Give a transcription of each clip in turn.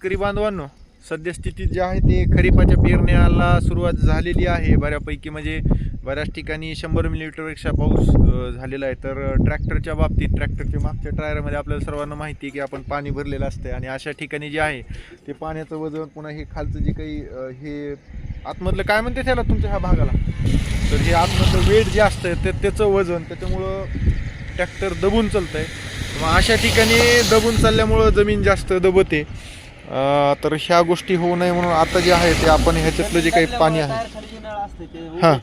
शेतकरी बांधवांनो सद्यस्थितीत जे आहे ते खरीपाच्या पेरण्याला सुरुवात झालेली आहे. बऱ्यापैकी म्हणजे बऱ्याच ठिकाणी शंभर मिलीमीटरपेक्षा पाऊस झालेला आहे. तर ट्रॅक्टरच्या बाबतीत ट्रॅक्टरच्या मागच्या टायरमध्ये आपल्याला सर्वांना माहिती आहे की आपण पाणी भरलेलं असतं आणि अशा ठिकाणी जे आहे ते पाण्याचं वजन पुन्हा हे खालचं जे काही हे आतमधलं काय म्हणते त्याला तुमच्या ह्या भागाला? तर हे आतमधलं वेट जे असतं ते त्याचं वजन त्याच्यामुळं ट्रॅक्टर दबून चालतं आहे मग अशा ठिकाणी दबून चालल्यामुळं जमीन जास्त दबते तर ह्या गोष्टी होऊ नये म्हणून आता जे आहे ते आपण ह्याच्यातलं जे काही पाणी आहे. हा.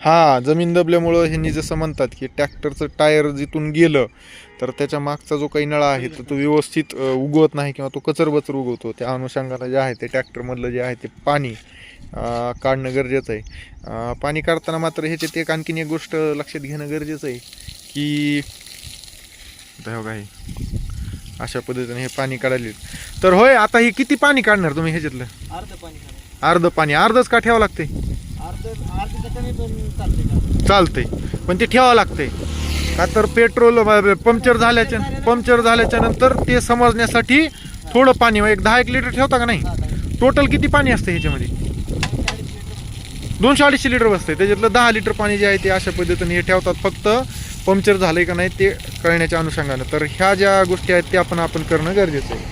हा जमीन दबल्यामुळं ह्यांनी जसं म्हणतात की ट्रॅक्टरचं टायर जिथून गेलं तर त्याच्या मागचा जो काही नळा आहे तर तो व्यवस्थित उगवत नाही किंवा तो कचरबचर उगवतो. त्या अनुषंगानं जे आहे ते ट्रॅक्टरमधलं जे आहे ते पाणी काढणं गरजेचं आहे. पाणी काढताना मात्र ह्याच्यात एक आणखीन एक गोष्ट लक्षात घेणं गरजेचं आहे की हे हे अशा पद्धतीने हे पाणी काढायला. तर होय आता हे किती पाणी काढणार तुम्ही ह्याच्यातलं? अर्ध पाणी. अर्ध पाणी. अर्धच का ठेवावं लागतंय? चालतंय पण ते ठेवावं लागतंय. का तर पेट्रोल पंक्चर झाल्याच्या पंक्चर झाल्याच्यानंतर ते समजण्यासाठी थोडं पाणी एक दहा एक लिटर ठेवता का नाही. टोटल किती पाणी असतं ह्याच्यामध्ये. दोनशे अडीचशे लिटर बसतंय. त्याच्यातलं दहा लिटर पाणी जे आहे ते अशा पद्धतीने हे ठेवतात. फक्त पंक्चर झालंय का नाही ते कळण्याच्या अनुषंगानं. तर ह्या ज्या गोष्टी आहेत त्या आपण आपण करणं गरजेचं आहे.